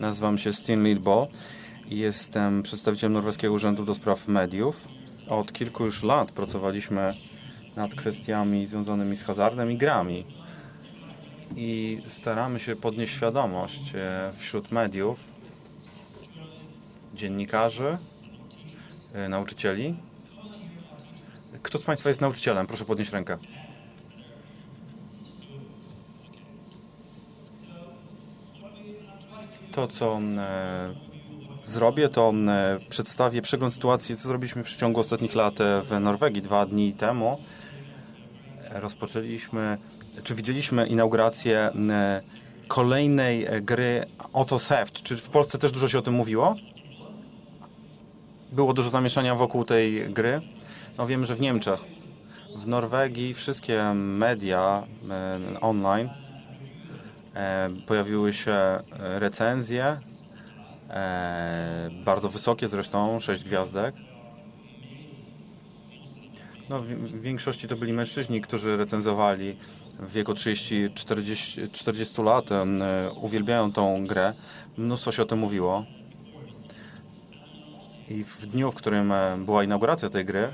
Nazywam się Sten Lidbo i jestem przedstawicielem Norweskiego Urzędu do Spraw Mediów. Od kilku już lat pracowaliśmy nad kwestiami związanymi z hazardem i grami. I staramy się podnieść świadomość e, wśród mediów, dziennikarzy, e, nauczycieli. Kto z Państwa jest nauczycielem? Proszę podnieść rękę. To, co e, zrobię, to e, przedstawię przegląd sytuacji, co zrobiliśmy w przeciągu ostatnich lat e, w Norwegii. Dwa dni temu rozpoczęliśmy, czy widzieliśmy inaugurację kolejnej gry Auto Theft. Czy w Polsce też dużo się o tym mówiło? Było dużo zamieszania wokół tej gry. No wiem, że w Niemczech, w Norwegii wszystkie media online pojawiły się e, recenzje, e, bardzo wysokie zresztą, 6 gwiazdek. No, w, większości to byli mężczyźni, którzy recenzowali w wieku 30-40 40 lat, e, uwielbiają tą grę. Mnóstwo się o tym mówiło. I w dniu, w którym e, była inauguracja tej gry,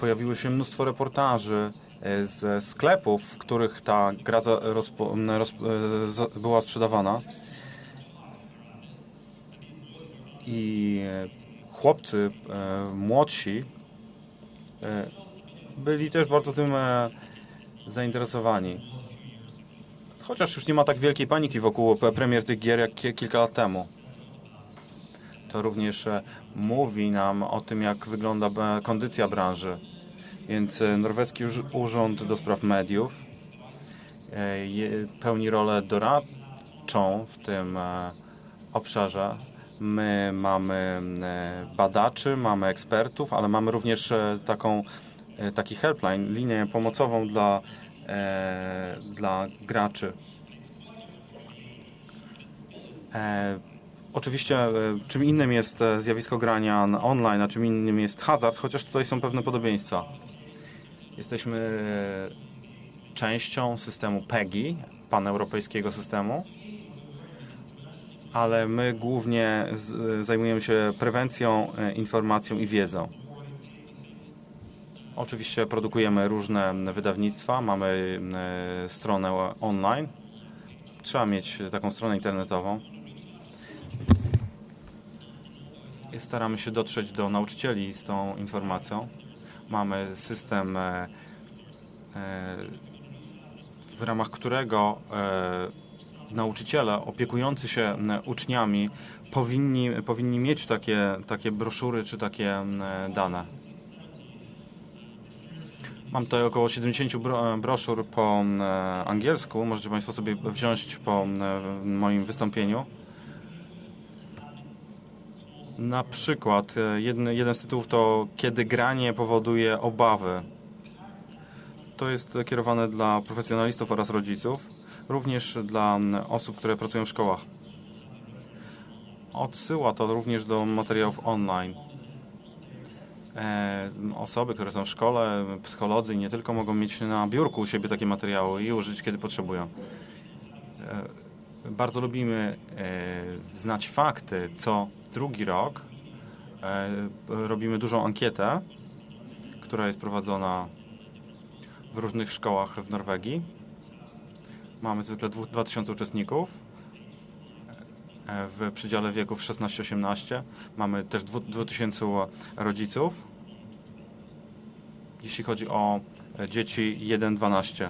pojawiło się mnóstwo reportaży e, ze sklepów, w których ta gra e, była sprzedawana. I e, chłopcy e, młodsi e, byli też bardzo tym e, zainteresowani. Chociaż już nie ma tak wielkiej paniki wokół premier tych gier jak ki- kilka lat temu. To również e, mówi nam o tym, jak wygląda e, kondycja branży. Więc e, Norweski Urz- Urząd do Spraw Mediów pełni rolę doradczą w tym obszarze. My mamy badaczy, mamy ekspertów, ale mamy również taką, taki helpline, linię pomocową dla, dla graczy. Oczywiście e, czym innym jest e, zjawisko grania online, a czym innym jest hazard, chociaż tutaj są pewne podobieństwa. Jesteśmy e, częścią systemu PEGI, paneuropejskiego systemu, ale my głównie zajmujemy się prewencją, informacją i wiedzą. Oczywiście produkujemy różne wydawnictwa, mamy stronę online. Trzeba mieć taką stronę internetową. I Staramy się dotrzeć do nauczycieli z tą informacją. Mamy system, e, e, w ramach którego e, nauczyciele opiekujący się uczniami powinni, powinni mieć takie, takie broszury czy takie dane. Mam tutaj około 70 bro, broszur po angielsku. Możecie Państwo sobie wziąć po moim wystąpieniu. Na przykład e, jedny, jeden z tytułów to Kiedy granie powoduje obawy. To jest kierowane dla profesjonalistów oraz rodziców, również dla osób, które pracują w szkołach. Odsyła to również do materiałów online. E, osoby, które są w szkole, psycholodzy nie tylko mogą mieć na biurku u siebie takie materiały i użyć, kiedy potrzebują. E, bardzo lubimy e, znać fakty, co drugi rok. E, robimy dużą ankietę, która jest prowadzona w różnych szkołach w Norwegii. Mamy zwykle dwu- 2000 uczestników e, w przedziale wieków 16-18. Mamy też dwu- 2000 rodziców, jeśli chodzi o e, dzieci 1-12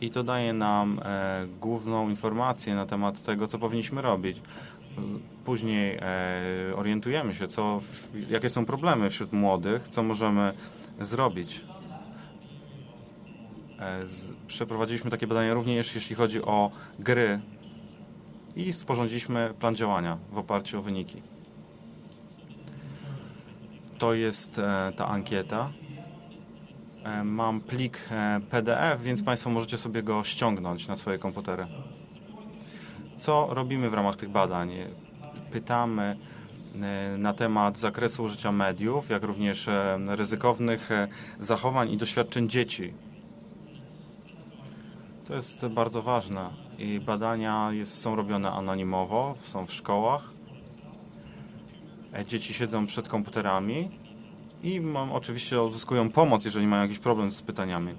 i to daje nam e, główną informację na temat tego, co powinniśmy robić. Później e, orientujemy się, co, jakie są problemy wśród młodych, co możemy zrobić. E, przeprowadziliśmy takie badania również, jeśli chodzi o gry i sporządziliśmy plan działania w oparciu o wyniki. To jest e, ta ankieta. Mam plik PDF, więc Państwo możecie sobie go ściągnąć na swoje komputery. Co robimy w ramach tych badań? Pytamy e, na temat zakresu użycia mediów, jak również e, ryzykownych e, zachowań i doświadczeń dzieci. To jest bardzo ważne i badania jest, są robione anonimowo, są w szkołach. Dzieci siedzą przed komputerami i mam, oczywiście uzyskują pomoc, jeżeli mają jakiś problem z pytaniami.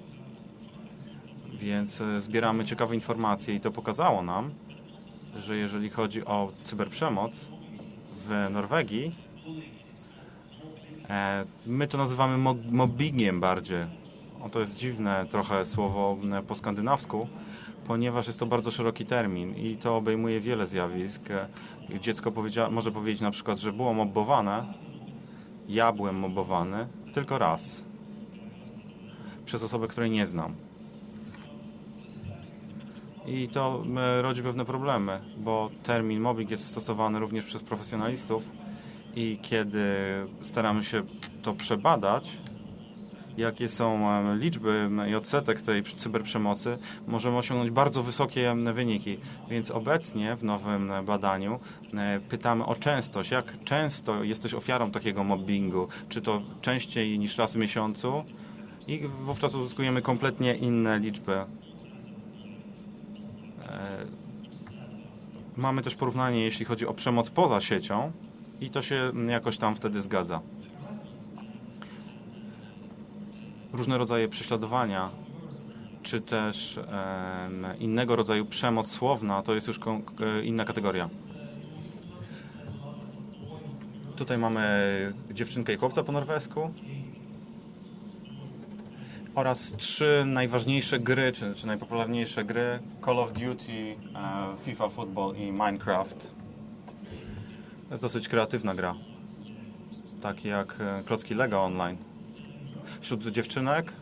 Więc zbieramy ciekawe informacje i to pokazało nam, że jeżeli chodzi o cyberprzemoc w Norwegii, e, my to nazywamy mo- mobbingiem bardziej. O, to jest dziwne trochę słowo po skandynawsku, ponieważ jest to bardzo szeroki termin i to obejmuje wiele zjawisk. E, Dziecko powiedzia- może powiedzieć na przykład, że było mobbowane, ja byłem mobbowany tylko raz przez osobę, której nie znam. I to rodzi pewne problemy, bo termin mobbing jest stosowany również przez profesjonalistów i kiedy staramy się to przebadać, jakie są liczby i odsetek tej cyberprzemocy, możemy osiągnąć bardzo wysokie wyniki. Więc obecnie w nowym badaniu e, pytamy o częstość. Jak często jesteś ofiarą takiego mobbingu? Czy to częściej niż raz w miesiącu? I wówczas uzyskujemy kompletnie inne liczby. Mamy też porównanie, jeśli chodzi o przemoc poza siecią i to się jakoś tam wtedy zgadza. Różne rodzaje prześladowania, czy też innego rodzaju przemoc słowna, to jest już e, inna kategoria. Tutaj mamy dziewczynkę i chłopca po norwesku oraz trzy najważniejsze gry, czy, czy najpopularniejsze gry Call of Duty, e, FIFA Football i Minecraft. To jest dosyć kreatywna gra. Tak jak e, klocki Lego Online. Wśród dziewczynek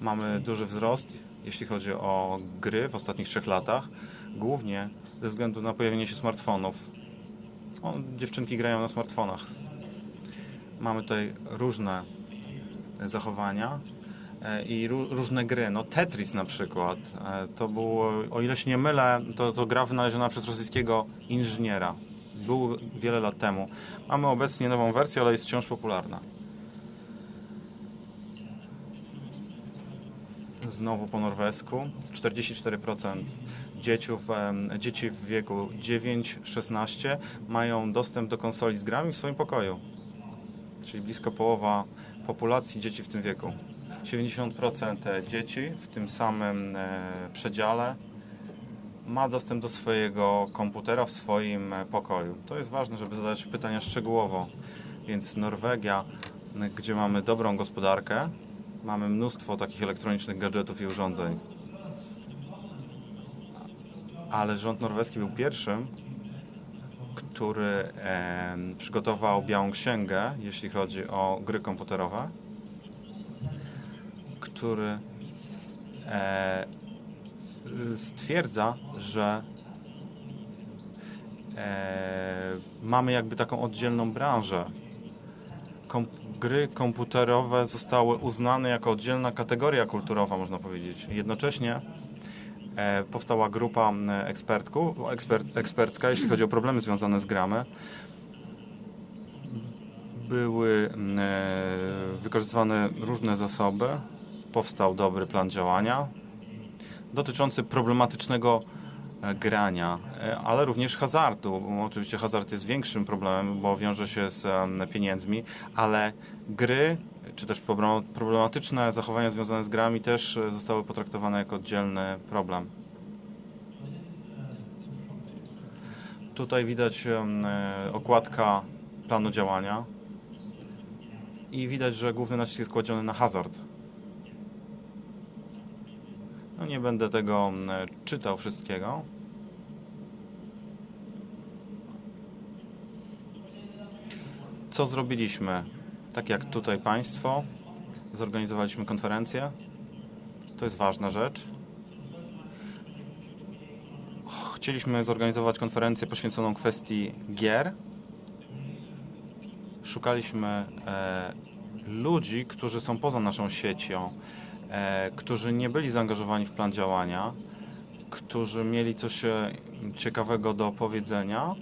mamy duży wzrost, jeśli chodzi o gry w ostatnich trzech latach. Głównie ze względu na pojawienie się smartfonów. O, dziewczynki grają na smartfonach. Mamy tutaj różne zachowania i ró- różne gry. No Tetris na przykład. e, To było, o ile się nie mylę, to, to gra wynaleziona przez rosyjskiego inżyniera. Był wiele lat temu. Mamy obecnie nową wersję, ale jest wciąż popularna. Znowu po norwesku. 44% dzieciów, em, dzieci w wieku 9-16 mają dostęp do konsoli z grami w swoim pokoju. Czyli blisko połowa populacji dzieci w tym wieku. 70% dzieci w tym samym e, przedziale ma dostęp do swojego komputera w swoim e, pokoju. To jest ważne, żeby zadać pytania szczegółowo. Więc Norwegia, gdzie mamy dobrą gospodarkę, mamy mnóstwo takich elektronicznych gadżetów i urządzeń. Ale rząd norweski był pierwszym, który e, przygotował białą księgę, jeśli chodzi o gry komputerowe, który e, stwierdza, że e, mamy jakby taką oddzielną branżę. Kom gry komputerowe zostały uznane jako oddzielna kategoria kulturowa, można powiedzieć. Jednocześnie e, powstała grupa m, ekspertku, ekspert, ekspercka, jeśli chodzi o problemy związane z gramy. Były e, wykorzystywane różne zasoby, powstał dobry plan działania dotyczący problematycznego e, grania, e, ale również hazardu. Oczywiście hazard jest większym problemem, bo wiąże się z pieniędzmi, ale gry czy też problem- problematyczne zachowania związane z grami też e, zostały potraktowane jako oddzielny problem. Tutaj widać okładka planu działania i widać, że główny nacisk jest kładziony na hazard. No nie będę tego mm, czytał wszystkiego. Co zrobiliśmy? Tak jak tutaj Państwo, zorganizowaliśmy konferencję. To jest ważna rzecz. Chcieliśmy zorganizować konferencję poświęconą kwestii gier. Szukaliśmy e, ludzi, którzy są poza naszą siecią, którzy nie byli zaangażowani w plan działania, którzy mieli coś e, ciekawego do powiedzenia.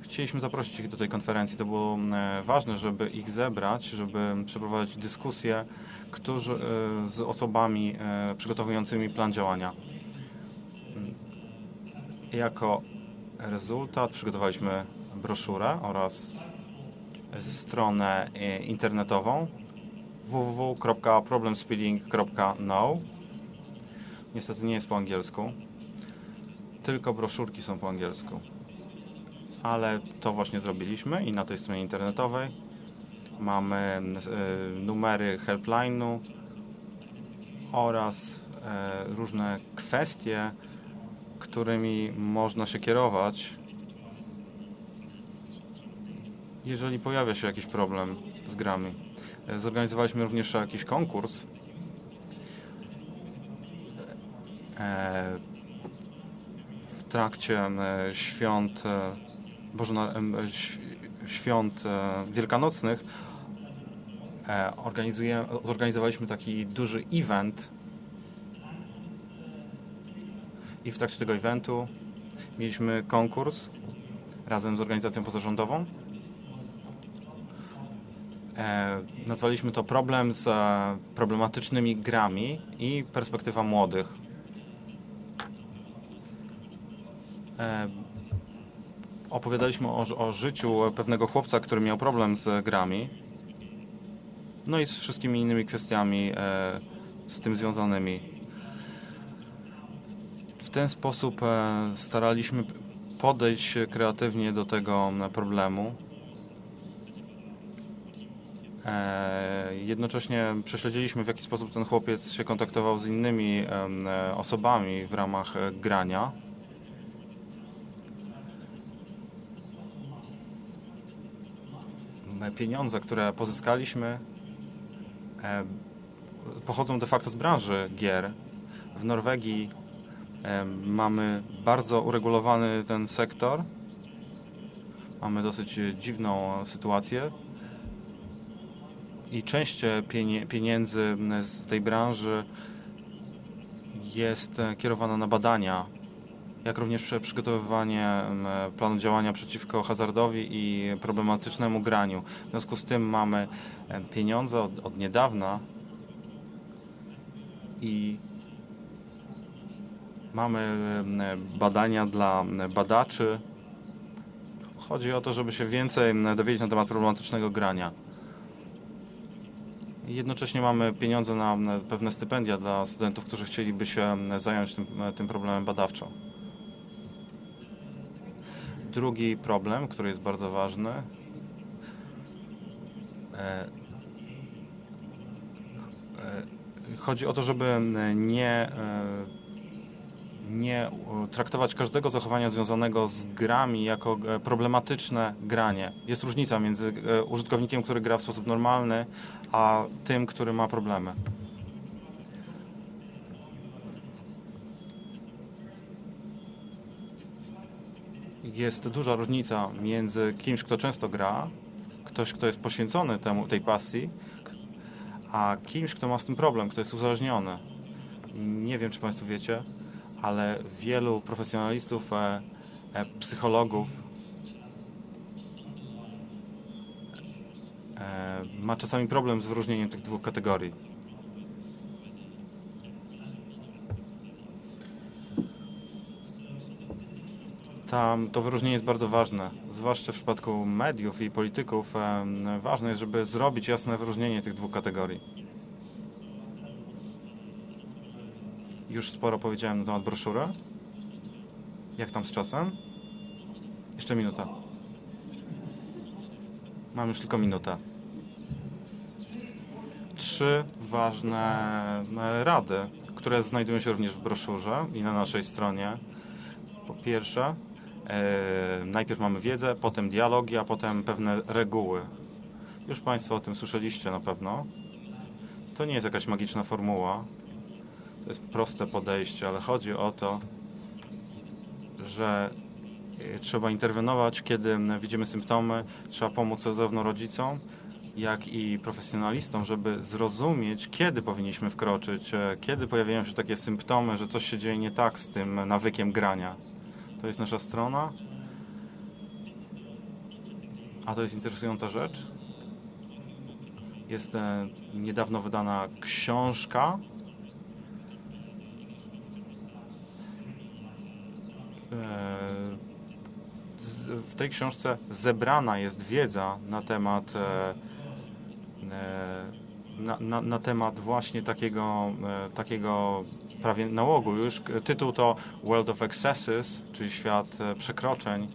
Chcieliśmy zaprosić ich do tej konferencji. To było e, ważne, żeby ich zebrać, żeby przeprowadzić dyskusję którzy, e, z osobami e, przygotowującymi plan działania. Jako rezultat przygotowaliśmy broszurę oraz stronę internetową www.problemspeeding.no Niestety nie jest po angielsku. Tylko broszurki są po angielsku. Ale to właśnie zrobiliśmy i na tej stronie internetowej mamy e, numery helpline'u oraz e, różne kwestie, którymi można się kierować, jeżeli pojawia się jakiś problem z grami. E, zorganizowaliśmy również jakiś konkurs w trakcie świąt Boże, świąt wielkanocnych zorganizowaliśmy taki duży event i w trakcie tego eventu mieliśmy konkurs razem z organizacją pozarządową. E, nazwaliśmy to problem z e, problematycznymi grami i perspektywa młodych. E, opowiadaliśmy o, o życiu pewnego chłopca, który miał problem z grami. No i z wszystkimi innymi kwestiami z tym związanymi. W ten sposób staraliśmy podejść kreatywnie do tego problemu. E, jednocześnie prześledziliśmy, w jaki sposób ten chłopiec się kontaktował z innymi osobami w ramach grania. pieniądze, które pozyskaliśmy, e, pochodzą de facto z branży gier. W Norwegii e, mamy bardzo uregulowany ten sektor. Mamy dosyć dziwną sytuację. I część pieniędzy z tej branży jest kierowana na badania jak również przygotowywanie planu działania przeciwko hazardowi i problematycznemu graniu. W związku z tym mamy pieniądze od, od niedawna i mamy badania dla badaczy. Chodzi o to, żeby się więcej dowiedzieć na temat problematycznego grania. Jednocześnie mamy pieniądze na pewne stypendia dla studentów, którzy chcieliby się zająć tym, tym problemem badawczo. Drugi problem, który jest bardzo ważny, e, e, chodzi o to, żeby nie, e, nie traktować każdego zachowania związanego z grami jako problematyczne granie. Jest różnica między użytkownikiem, który gra w sposób normalny, a tym, który ma problemy. jest duża różnica między kimś, kto często gra, ktoś, kto jest poświęcony temu, tej pasji, a kimś, kto ma z tym problem, kto jest uzależniony. Nie wiem, czy Państwo wiecie, ale wielu profesjonalistów, e, e, psychologów e, ma czasami problem z wyróżnieniem tych dwóch kategorii. tam to wyróżnienie jest bardzo ważne, zwłaszcza w przypadku mediów i polityków. Ważne jest, żeby zrobić jasne wyróżnienie tych dwóch kategorii. Już sporo powiedziałem na temat broszury. Jak tam z czasem? Jeszcze minuta. Mam już tylko minutę. Trzy ważne e, rady, które znajdują się również w broszurze i na naszej stronie. Po pierwsze, E, najpierw mamy wiedzę, potem dialogi, a potem pewne reguły. Już Państwo o tym słyszeliście na pewno. To nie jest jakaś magiczna formuła. To jest proste podejście, ale chodzi o to, że e, trzeba interweniować, kiedy widzimy symptomy. Trzeba pomóc zarówno rodzicom, jak i profesjonalistom, żeby zrozumieć, kiedy powinniśmy wkroczyć, e, kiedy pojawiają się takie symptomy, że coś się dzieje nie tak z tym nawykiem grania. To jest nasza strona. A to jest interesująca rzecz. Jest e, niedawno wydana książka. E, z- w tej książce zebrana jest wiedza na temat e, e, na, na, na temat właśnie takiego, e, takiego prawie nałogu już. Tytuł to World of Excesses, czyli świat e, przekroczeń.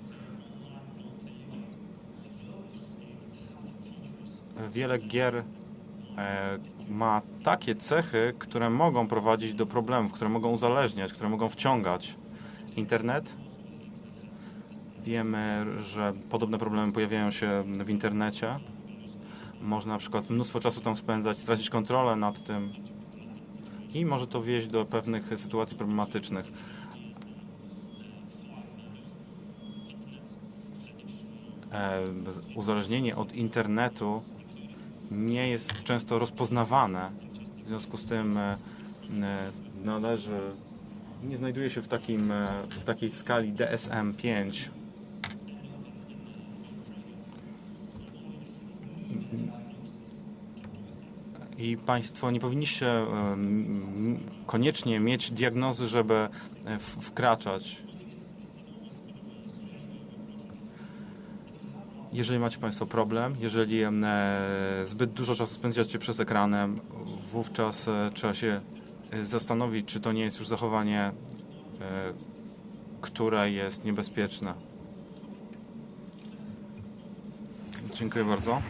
Wiele gier e, ma takie cechy, które mogą prowadzić do problemów, które mogą uzależniać, które mogą wciągać. Internet. Wiemy, że podobne problemy pojawiają się w internecie. Można na przykład mnóstwo czasu tam spędzać, stracić kontrolę nad tym i może to wieść do pewnych sytuacji problematycznych. E, Uzależnienie od internetu nie jest często rozpoznawane. W związku z tym e, e, należy, nie znajduje się w, takim, e, w takiej skali DSM-5. I Państwo nie powinniście e, koniecznie mieć diagnozy, żeby e, wkraczać. Jeżeli macie Państwo problem, jeżeli zbyt dużo czasu spędzacie przez ekranem, wówczas trzeba się zastanowić, czy to nie jest już zachowanie, e, które jest niebezpieczne. Dziękuję bardzo.